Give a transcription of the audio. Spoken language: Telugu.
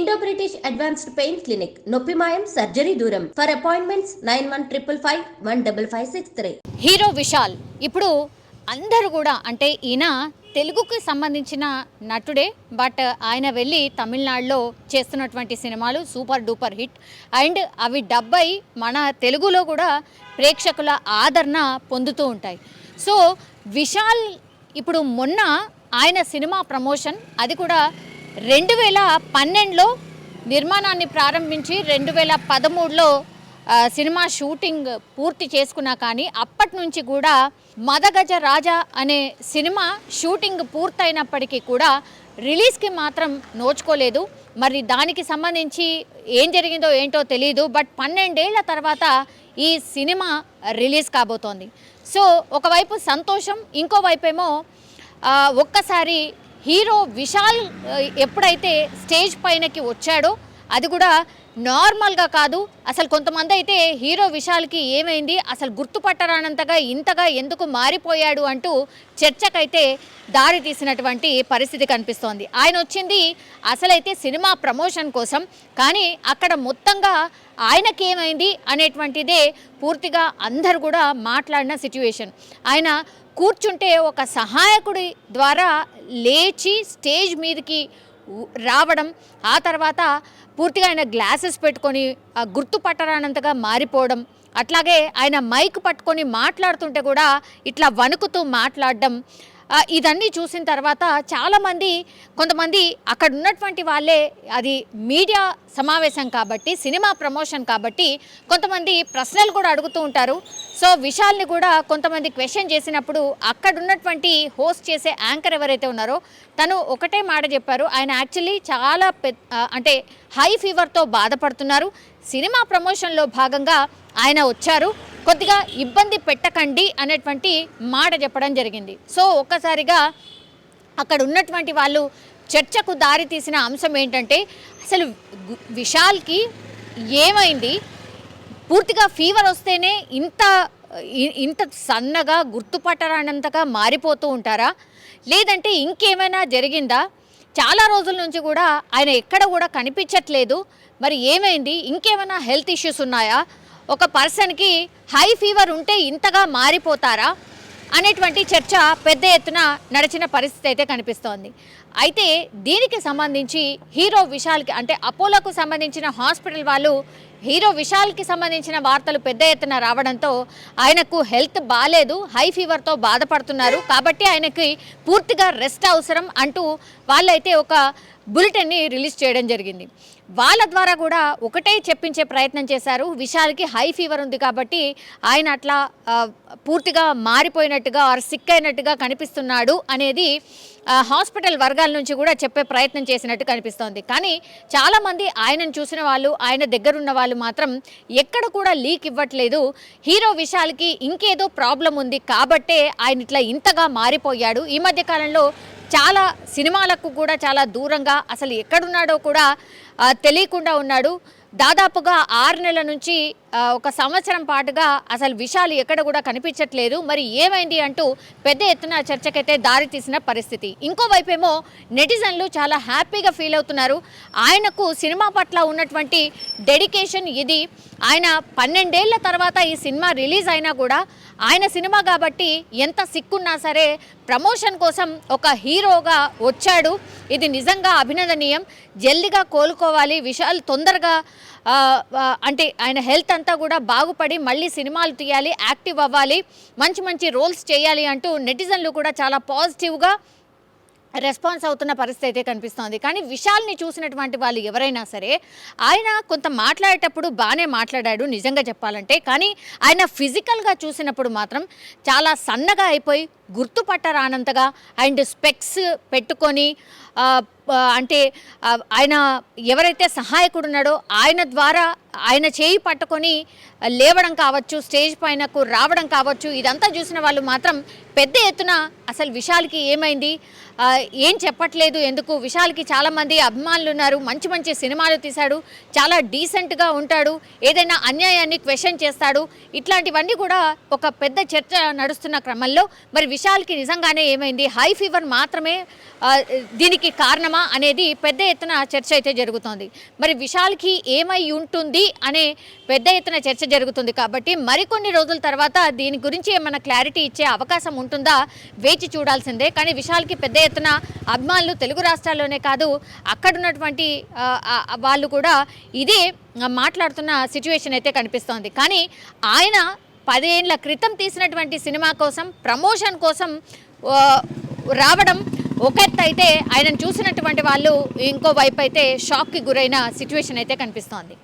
Indo British advanced pain clinic నొప్పి మాయం సర్జరీ దూరం. For appointments nine one triple five one double five six three hero Vishal. ఇప్పుడు అందరూ కూడా అంటే ఈయన తెలుగుకి సంబంధించిన నటుడే బట్ ఆయన వెళ్ళి తమిళనాడులో చేస్తున్నటువంటి సినిమాలు సూపర్ డూపర్ హిట్. అండ్ అవి డబ్బై మన తెలుగులో కూడా ప్రేక్షకుల ఆదరణ పొందుతూ ఉంటాయి. సో విశాల్ ఇప్పుడు మొన్న ఆయన సినిమా ప్రమోషన్ అది కూడా రెండు వేల పన్నెండులో నిర్మాణాన్ని ప్రారంభించి రెండు వేల పదమూడులో సినిమా షూటింగ్ పూర్తి చేసుకున్నా కానీ అప్పటి నుంచి కూడా మదగజ రాజా అనే సినిమా షూటింగ్ పూర్తయినప్పటికీ కూడా రిలీజ్కి మాత్రం నోచుకోలేదు. మరి దానికి సంబంధించి ఏం జరిగిందో ఏంటో తెలియదు బట్ పన్నెండేళ్ళ తర్వాత ఈ సినిమా రిలీజ్ కాబోతోంది. సో ఒకవైపు సంతోషం ఇంకోవైపు ఏమో ఒక్కసారి హీరో విశాల్ ఎప్పుడైతే స్టేజ్ పైనకి వచ్చాడో అది కూడా నార్మల్గా కాదు. అసలు కొంతమంది అయితే హీరో విశాల్కి ఏమైంది? అసలు గుర్తుపట్టరానంతగా ఇంతగా ఎందుకు మారిపోయాడు అంటూ చర్చకైతే దారి తీసినటువంటి పరిస్థితి కనిపిస్తోంది. ఆయన వచ్చింది అసలైతే సినిమా ప్రమోషన్ కోసం. కానీ అక్కడ మొత్తంగా ఆయనకి ఏమైంది అనేటువంటిదే పూర్తిగా అందరు కూడా మాట్లాడిన సిచ్యువేషన్ ఆయన కూర్చుంటే ఒక సహాయకుడి ద్వారా లేచి స్టేజ్ మీదకి రావడం ఆ తర్వాత పూర్తిగా ఆయన గ్లాసెస్ పెట్టుకొని ఆ గుర్తుపట్టరానంతగా మారిపోవడం అట్లాగే ఆయన మైక్ పట్టుకొని మాట్లాడుతుంటే కూడా ఇట్లా వణుకుతూ మాట్లాడడం ఇదన్నీ చూసిన తర్వాత చాలామంది కొంతమంది అక్కడ ఉన్నటువంటి వాళ్ళే అది మీడియా సమావేశం కాబట్టి సినిమా ప్రమోషన్ కాబట్టి కొంతమంది ప్రశ్నలు కూడా అడుగుతూ ఉంటారు. సో విశాల్ని కూడా కొంతమంది క్వశ్చన్ చేసినప్పుడు అక్కడ ఉన్నటువంటి హోస్ట్ చేసే యాంకర్ ఎవరైతే ఉన్నారో తను ఒకటే మాట చెప్పారు. ఆయన యాక్చువల్లీ చాలా పెద్ద అంటే హై ఫీవర్తో బాధపడుతున్నారు. సినిమా ప్రమోషన్లో భాగంగా ఆయన వచ్చారు. కొద్దిగా ఇబ్బంది పెట్టకండి అనేటువంటి మాట చెప్పడం జరిగింది. సో ఒక్కసారిగా అక్కడ ఉన్నటువంటి వాళ్ళు చర్చకు దారి తీసిన అంశం ఏంటంటే అసలు విశాల్కి ఏమైంది? పూర్తిగా ఫీవర్ వస్తేనే ఇంత ఇంత సన్నగా గుర్తుపట్టరానంతగా మారిపోతూ ఉంటారా? లేదంటే ఇంకేమైనా జరిగిందా? చాలా రోజుల నుంచి కూడా ఆయన ఎక్కడ కూడా కనిపించట్లేదు. మరి ఏమైంది? ఇంకేమైనా హెల్త్ ఇష్యూస్ ఉన్నాయా? ఒక పర్సన్కి హై ఫీవర్ ఉంటే ఇంతగా మారిపోతారా అనేటువంటి చర్చ పెద్ద ఎత్తున నడిచిన పరిస్థితి అయితే కనిపిస్తోంది. అయితే దీనికి సంబంధించి హీరో విశాల్కి అంటే అపోలోకు సంబంధించిన హాస్పిటల్ వాళ్ళు హీరో విశాల్కి సంబంధించిన వార్తలు పెద్ద ఎత్తున రావడంతో ఆయనకు హెల్త్ బాగాలేదు హై ఫీవర్తో బాధపడుతున్నారు. కాబట్టి ఆయనకి పూర్తిగా రెస్ట్ అవసరం అంటూ వాళ్ళైతే ఒక బులెటిన్ని రిలీజ్ చేయడం జరిగింది. వాళ్ళ ద్వారా కూడా ఒకటే చెప్పించే ప్రయత్నం చేశారు. విశాల్కి హై ఫీవర్ ఉంది కాబట్టి ఆయన అట్లా పూర్తిగా మారిపోయినట్టుగా ఆర్ సిక్ అయినట్టుగా కనిపిస్తున్నాడు అనేది హాస్పిటల్ వర్గాల నుంచి కూడా చెప్పే ప్రయత్నం చేసినట్టు కనిపిస్తోంది. కానీ చాలామంది ఆయనను చూసిన వాళ్ళు ఆయన దగ్గరున్న వాళ్ళు మాత్రం ఎక్కడ కూడా లీక్ ఇవ్వట్లేదు. హీరో విశాల్కి ఇంకేదో ప్రాబ్లం ఉంది కాబట్టే ఆయన ఇట్లా ఇంతగా మారిపోయాడు. ఈ మధ్య కాలంలో చాలా సినిమాలకు కూడా చాలా దూరంగా అసలు ఎక్కడున్నాడో కూడా తెలియకుండా ఉన్నాడు. దాదాపుగా ఆరు నెలల నుంచి ఒక సంవత్సరం పాటుగా అసలు విషాలు ఎక్కడ కూడా కనిపించట్లేదు. మరి ఏమైంది అంటూ పెద్ద ఎత్తున చర్చకైతే దారి తీసిన పరిస్థితి. ఇంకోవైపు ఏమో నెటిజన్లు చాలా హ్యాపీగా ఫీల్ అవుతున్నారు. ఆయనకు సినిమా పట్ల ఉన్నటువంటి డెడికేషన్ ఇది. ఆయన పన్నెండేళ్ళ తర్వాత ఈ సినిమా రిలీజ్ అయినా కూడా ఆయన సినిమా కాబట్టి ఎంత సిక్కున్నా సరే ప్రమోషన్ కోసం ఒక హీరోగా వచ్చాడు. ఇది నిజంగా అభినందనీయం. జల్దిగా కోలుకోవాలి. విషాలు తొందరగా అంటే ఆయన హెల్త్ అంతా కూడా బాగుపడి మళ్ళీ సినిమాలు తీయాలి యాక్టివ్ అవ్వాలి మంచి మంచి రోల్స్ చేయాలి అంటూ నెటిజన్లు కూడా చాలా పాజిటివ్గా రెస్పాన్స్ అవుతున్న పరిస్థితి అయితే కనిపిస్తోంది. కానీ విశాల్ని చూసినటువంటి వాళ్ళు ఎవరైనా సరే ఆయన కొంత మాట్లాడేటప్పుడు బాగానే మాట్లాడాడు నిజంగా చెప్పాలంటే. కానీ ఆయన ఫిజికల్గా చూసినప్పుడు మాత్రం చాలా సన్నగా అయిపోయి గుర్తుపట్టరానంతగా అండ్ స్పెక్స్ పెట్టుకొని అంటే ఆయన ఎవరైతే సహాయకుడు ఉన్నాడో ఆయన ద్వారా ఆయన చేయి పట్టుకొని లేవడం కావచ్చు స్టేజ్ పైనకు రావడం కావచ్చు ఇదంతా చూసిన వాళ్ళు మాత్రం పెద్ద ఎత్తున అసలు విశాల్కి ఏమైంది? ఏం చెప్పట్లేదు ఎందుకు? విశాల్కి చాలామంది అభిమానులు ఉన్నారు మంచి మంచి సినిమాలు తీశాడు చాలా డీసెంట్గా ఉంటాడు ఏదైనా అన్యాయాన్ని క్వశ్చన్ చేస్తాడు ఇట్లాంటివన్నీ కూడా ఒక పెద్ద చర్చ నడుస్తున్న క్రమంలో మరి విశాల్కి నిజంగానే ఏమైంది? హై ఫీవర్ మాత్రమే దీనికి కారణమా? అనేది పెద్ద ఎత్తున చర్చ అయితే జరుగుతోంది. మరి విశాల్కి ఏమై ఉంటుంది అనే పెద్ద ఎత్తున చర్చ జరుగుతుంది కాబట్టి మరికొన్ని రోజుల తర్వాత దీని గురించి ఏమైనా క్లారిటీ ఇచ్చే అవకాశం ఉంటుందా వేచి చూడాల్సిందే. కానీ విశాల్కి పెద్ద ఎత్తున అభిమానులు తెలుగు రాష్ట్రాల్లోనే కాదు అక్కడున్నటువంటి వాళ్ళు కూడా ఇదే మాట్లాడుతున్న సిచ్యువేషన్ అయితే కనిపిస్తోంది. కానీ ఆయన పదేళ్ళ క్రితం తీసినటువంటి సినిమా కోసం ప్రమోషన్ కోసం రావడం ఒకెత్తు అయితే ఆయనను చూసినటువంటి వాళ్ళు ఇంకో వైపు అయితే షాక్కి గురైన సిచ్యువేషన్ అయితే కనిపిస్తోంది.